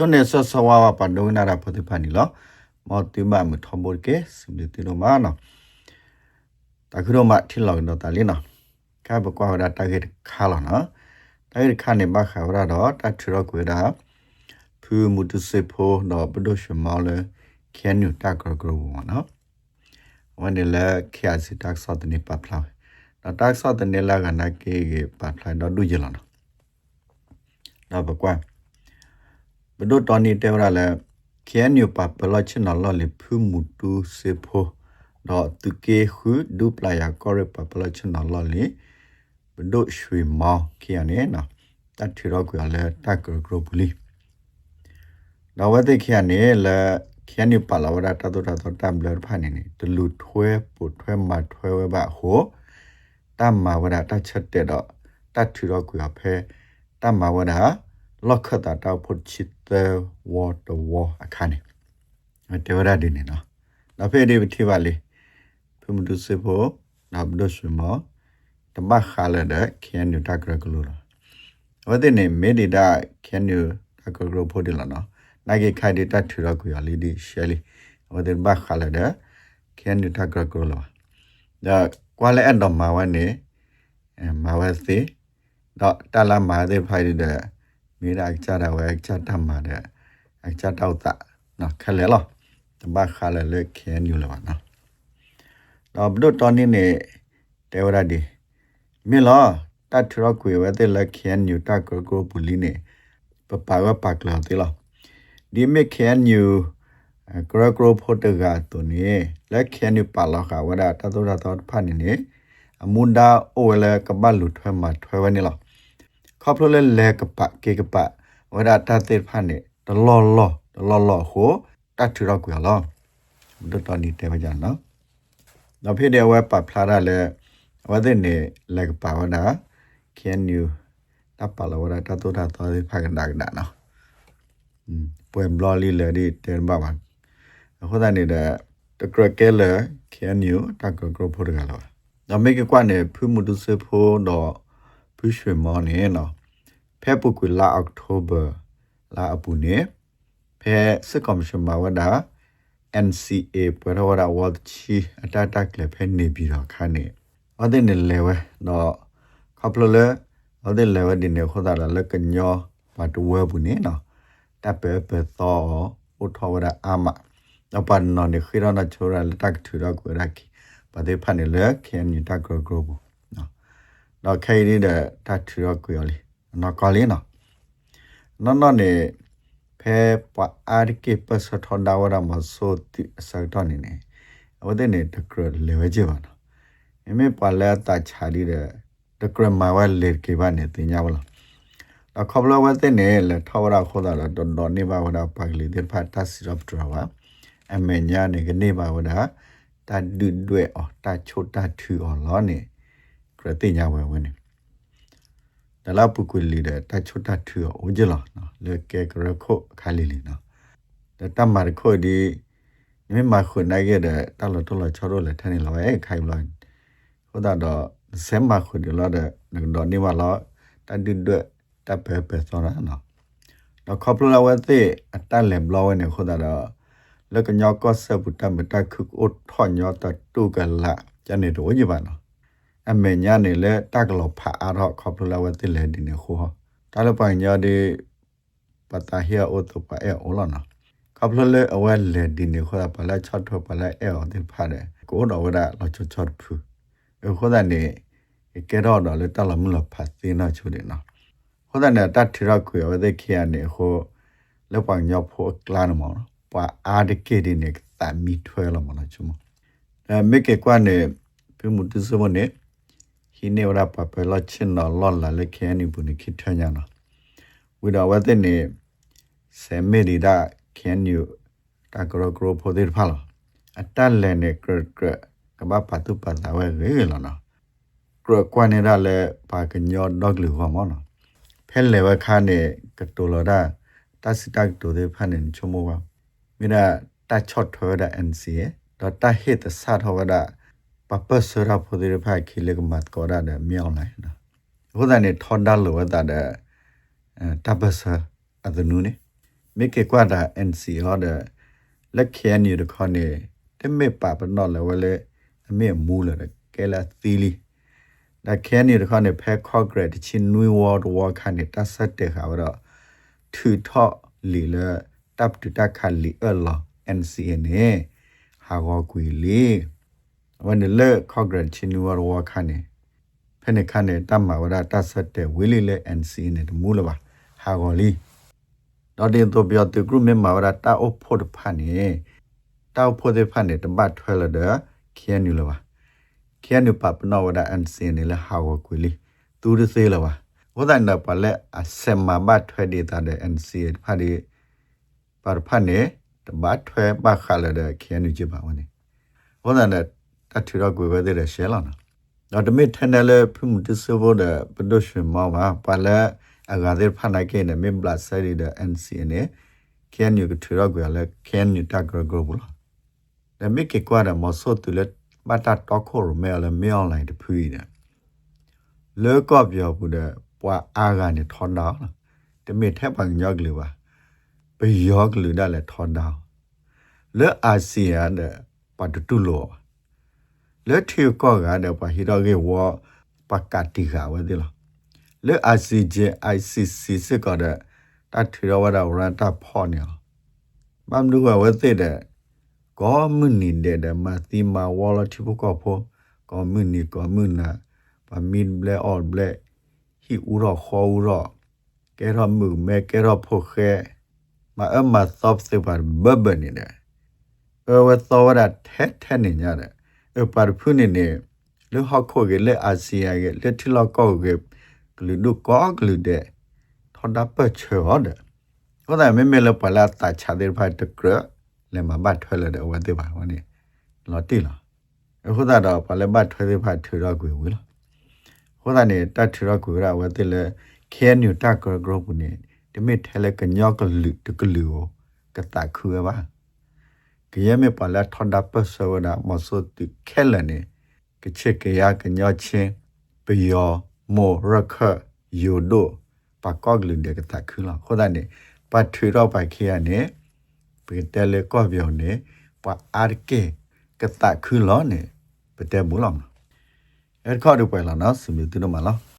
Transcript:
ချွန်နေဆဆဝါဝပန်ဒိုနာရာဖတိဖာနီလောမောတိမမထဘောကေစမတိနိုမာနော်တခုတော့မထီလောင်တော့တလင်းနော်ကဘကွာရတာကေခါလောနော်တာကေခါနေဘခါရတော့တထရကွေတာဖူမူတစေဖိုတော့ဘဒိုရှမောလေခဲနူတာကကရောနော်ဝန်ဒီလေခါစီတက်ဆော့တနေပပလာတော့တက်ဆော့တနေလာကနာကေပပလာတော့ဒူကြလောနော်တော့ဘကွာ ဘဒိုတော်နီတဲရလဲခဲနူပပလာချင်နော်လေဖူမူတူစေဖိုတော့သူကေခုဒူပလာယာကောရပပလာချင်နော်လေဘဒိုရွှေမောင်းခရနေနော်တတ်ထရကွာလဲတက်ကကရပူလီတော့ဝတ်တဲ့ခရနေလဲခရနေပါလာဝရတတ်တော့တမ်ဘလဖာနေနေတလူထွဲပုထွဲမထွဲဝဲပါဟိုတမ်မာဝရတချက်တဲ့တော့တတ်ထရကွာဖဲတမ်မာဝရ လောက်ခတာတောက်ဖို့ချစ်တဲ့ဝါတဝါအခါနေတေဝရဒီနေနော်နောက်ဖေးဒီတိပါလေဖမှုဒုစေဖို့နောက်ဘဒဆွေမောတမခါလာတဲ့ခင်ညတကရကလို့ဝတ်တဲ့နေမေဒီတာခင်ညတကရကဖို့ဒီလာနော်နိုင်ကေခိုင်ဒီတထူရကူရလီဒီရှယ်လီဝတ်တဲ့ဘခါလာတဲ့ခင်ညတကရကလို့ဒါကွာလေအတော့မာဝနေမာဝစီတော့တလာမာတဲ့ဖိုင်တဲ့ မိရာချတာဝဲချတတ်မှာတဲ့အချတောက်တာနော်ခလဲလောတဘခါလဲလေခဲညူလာပါနော်တော့ဘဒတော်နေနေတေဝရဒီမီလာတတ်ထရကွေဝဲတဲ့လက်ခဲညူတကကိုပူလီနေပပဝပကလာတေလာဒီမေခဲညူကရကရဖိုတကတုန်နေလက်ခဲညူပါလာခဝဒတတော်တော်ဖာနေနေအမွန်ဒါအိုဝဲလကဘလူထွဲမှာထွဲဝဲနေလား ခေါပလလေလေကပကေကပဝဒတာတေဖာနေတလောလောတလောလောဟိုတတ်ထရကွေလောဒတော်နီတေမကြနော်နောက်ဖြစ်တဲ့ဝက်ပဖလာရလေဝဒနေလေကပဝဒကန်ယူတပ်ပလာဝဒတတူတာတော်ဖာကနာကနာနော်อืมပွင့်ဘလော်လီလေဒီတဲဘာဘာအခုတည်းနေတဲ့တကရကဲလေကန်ယူတကကရဖို့တကလောနောက်မိကကွနဲ့ဖူးမှုတုစေဖို့တော့ဖူးရွှေမောနေနော် ဖဲပုကွလာအောက်တိုဘာလာအပူနေဖဲစစ်ကော်မရှင်မှာဝဒါ NCA ပရဝရဝတ်ချီအတတကလည်းဖဲနေပြီးတော့ခါနေဝတဲ့နေလေဝဲတော့ကပလလေဝတဲ့လေဝဒီနေခေါ်တာလကညောပါတဝဲဘူးနေနော်တပ်ပဲပဲတော့ဥထောဝရအာမတော့ပန်နော်နေခိရနာချိုရလက်တက်ထူတော့ကိုရခိပါတဲ့ဖာနေလေခင်နီတက်ဂရဂရဘူးနော်တော့ခိုင်ရတဲ့တက်ထူတော့ကိုရလီ နော်ကော်လီနော်နော်နော်နေဖဲပွာအာရကေပစထောဒါဝရမဆိုတိစတော်နေနေဝတဲ့နေတကရလေဝဲကြပါနော်အမေပါလာတာချာဒီတဲ့တကရမဝဲလေကေပါနေတင်ညာဝလားတော့ခဘလဝတဲ့နေလေထောရခေါ်တာတော့တော်နေပါဝဒပါကလေးတဲ့ဖတ်တစီရပ်ထရဝအမေညာနေကနေပါဝဒတာဒွတွေအော်တာချိုတာထူအော်လောနေကရတင်ညာဝဲဝင်နေ ဒလာပုကွလီတဲ့တချွတ်တထူအိုဂျလာနော်လေကဲကရခုခါလီလီနော်တတမရခုဒီမြမခုနိုင်ခဲ့တဲ့တလတလချောရလေထနေလောအဲခိုင်လောဟိုဒါတော့ဆမ်မခုဒီလောတဲ့တော့နေမလောတဒိဒတပဲပဲစောရနော်တော့ခေါပလဝဲသေးအတလည်းဘလောဝဲနေခုဒါတော့လကညောကောဆပုတမတခုအထွန်ညောတတုကလာကျနေတော့ညပါနော် အမေညာနေလေတက်ကလောဖာအားတော့ခေါပလဝတိလေဒီနေခိုးတာလပိုင်ညာဒီပတာဟီအိုတိုပါအဲအိုလာနာခေါပလလေအဝဲလေဒီနေခိုးပါလာချတ်ထောပါလာအဲအော်ဒီဖာတယ်ကိုတော့ဝဒလောချချတ်ဖူအခုဒါနေကဲတော့တော့လေတလမလဖတ်သေးနာချူတယ်နော်ဟိုဒါနဲ့တတ်ထရခွေဝဒခိယနေဟိုလောပညောဖို့ကလာနမောပါအာဒကေဒီနေတမီထွဲလမနာချူမအဲမေကေကွာနေပြမှုတစမနေ ဟိနေဝရပပလချင်နော်လော်လာလက်ခဲနေဘူးနေခိထညာနော်ဝိဒဝတဲ့နေဆေမေရီဒါခဲနယူတာဂရဂရဖိုဒေဖာလအတလဲနေကရကကဘာပတုပတာဝဲရေလနော်ကရကွာနေရလဲပါကညောဒေါကလူဟောမောနော်ဖဲလေဝခါနေကတိုလဒါတစတက်တိုဒေဖာနေချမောဝမိနာတချော့ထောဒါ NCA တော့တဟစ်သတ်ဟောဒါ ပပစရာဖို့ဒီဖာခိလေကမတ်ကောရတဲ့မြောင်းလိုက်နော်ဟိုတဲ့နေထော်ဒါလောတဲ့တပစအဒနူနေမေကေကွာတာ NC ဟောတဲ့လက်ခဲနေရခေါနေတမေပါပနော်လေဝလေအမေမူးလေကဲလာသီလီဒါခဲနေရခေါနေဖဲခေါဂရက်ချင်းနွေဝါဒဝါခနေတဆတ်တဲ့ခါတော့ထူထော့လီလေတပ်တူတခါလီအလော NCNA ဟာဂောကွေလီ ဝန်လေခေါဂရက်ချင်းနွေဝါဒဝါခနေဖဲနေခနေတမဝရတဆတ်တဲ့ဝီလီလေ NCNA တမူလပါဟာဂောလီတော့တင်တော့ပြောတဲ့ group member ကတာအဖို့ဖာနေတာအဖို့တဲ့ဖာနေတပတ်ထွဲလာတဲ့ခဲနူလာပါခဲနူပပနောဝဒအန်စင်နေလာဟာဝကွေလီသူရစေလာပါဝဒနာပလက်အစမဘတ်ထွဲဒေတာတဲ့အန်စီဖာဒီပါဖာနေတပတ်ထွဲပါခလာတဲ့ခဲနူကြပါဝနေဝဒနာ တထူတော့ကွေဝတဲ့ရှဲလာနော်တော့တမစ်ထန်တယ်လေဖုန်တဆဘောတဲ့ပဒိုရှင်မောပါပါလက် agadir phana ke ne mem bla sari da ncne ken yu ku ra gwa le ken yu ta gro gro bula da me ke kwa da mo so tu le ba ta to kho ro me le me online de phui da le ko pyo bu da pwa a ga ne thon da de me the bang nya glu ba pe yo glu da le thon da le asean da pa tu tu lo le thi ko ga da pa hi da ge wo pa ka ti ga wa de lo လေ ICJ ICC စစ်ကတဲ့တထရဝဒဝရတာဖောနေမမ်လူကဝသိတဲ့ကောမနီတဲ့မတိမာဝလတိဘကောဖောကောမနီကောမနာပမင်ဘလေအော်ဘလေဟီဥရခေါ်ဥရကဲရမှုမဲကဲရဖို့ခဲမအမသောပ်စပါဘဘနေတယ်အဝသောရတဲ့ထဲနေညတဲ့ အပါဖုန်နေလေဟခိုကလေအာစီယာကလေထီလောက်ကောကလူဒုကောကလူတဲ့ထော်ဒါပချေဟောတဲ့ဟောတဲ့မေမေလပလာတာချာတဲ့ဖတ်တကရလေမဘတ်ထွဲလေတဲ့ဝတ်တဲ့ပါဝနေလော်တိလားဟောတာတော့ပလဘတ်ထွဲတဲ့ဖတ်ထူတော့ကွေဝေလားဟောတာနေတတ်ထူတော့ကွေရဝတ်တဲ့လေခဲနူတကရဂရုပ်နေဒီမေထဲလေကညောကလူတကလူကိုကတခုရပါ လာထွန်ဒါပဆဝနာမဆုတ်ခဲလနေကချက်ကရကညောချင်းပယောမောရခယိုဒိုပကောက်လင်တဲ့ကတခူလာခေါ်တဲ့နေပတ်ထွေတော့ပိုက်ခေရနေပေတယ်လေကော့ပြောနေပအာကေကတခူလောနေ